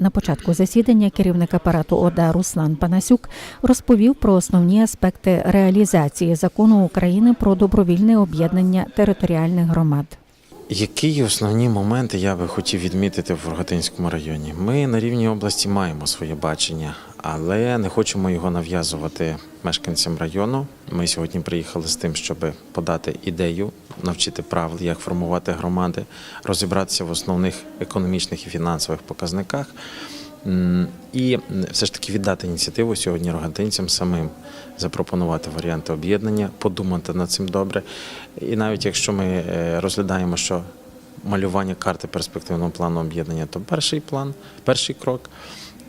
На початку засідання керівник апарату ОДА Руслан Панасюк розповів про основні аспекти реалізації закону України про добровільне об'єднання територіальних громад. Які основні моменти я би хотів відмітити в Рогатинському районі? Ми на рівні області маємо своє бачення, але не хочемо його нав'язувати мешканцям району. Ми сьогодні приїхали з тим, щоб подати ідею, навчити правил, як формувати громади, розібратися в основних економічних і фінансових показниках. І все ж таки віддати ініціативу сьогодні рогатинцям самим запропонувати варіанти об'єднання, подумати над цим добре. І навіть якщо ми е, розглядаємо, що малювання карти перспективного плану об'єднання, то перший план, перший крок.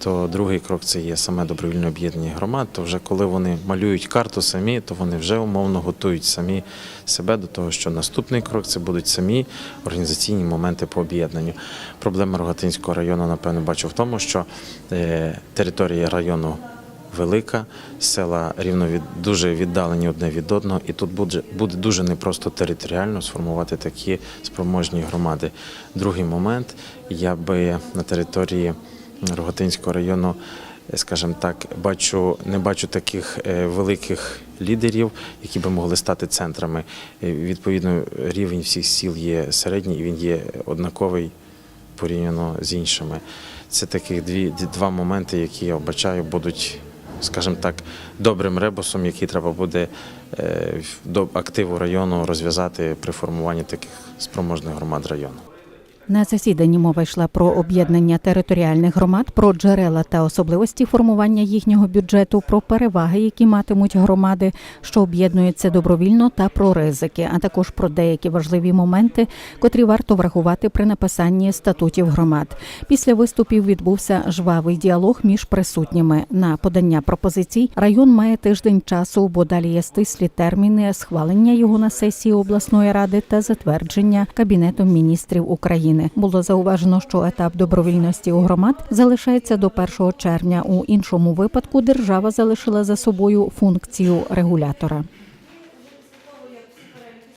То другий крок це є саме добровільне об'єднання громад. То вже коли вони малюють карту самі, то вони вже умовно готують самі себе до того, що наступний крок це будуть самі організаційні моменти по об'єднанню. Проблема Рогатинського району, напевно, бачу в тому, що е, територія району велика, села рівно від дуже віддалені одне від одного, і тут буде, буде дуже непросто територіально сформувати такі спроможні громади. Другий момент я би на території Рогатинського району, е, скажімо так, бачу, не бачу таких е, великих лідерів, які би могли стати центрами. Е, Відповідно, рівень всіх сіл є середній, і він є однаковий порівняно з іншими. Це таких дві, два моменти, які я вбачаю, будуть, скажімо так, добрим ребусом, який треба буде до активу району розв'язати при формуванні таких спроможних громад району. На засіданні мова йшла про об'єднання територіальних громад, про джерела та особливості формування їхнього бюджету, про переваги, які матимуть громади, що об'єднуються добровільно, та про ризики, а також про деякі важливі моменти, котрі варто врахувати при написанні статутів громад. Після виступів відбувся жвавий діалог між присутніми. На подання пропозицій район має тиждень часу, бо далі є стислі терміни схвалення його на сесії обласної ради та затвердження кабінетом міністрів України. Було зауважено, що етап добровільності у громад залишається до 1 червня. У іншому випадку держава залишила за собою функцію регулятора.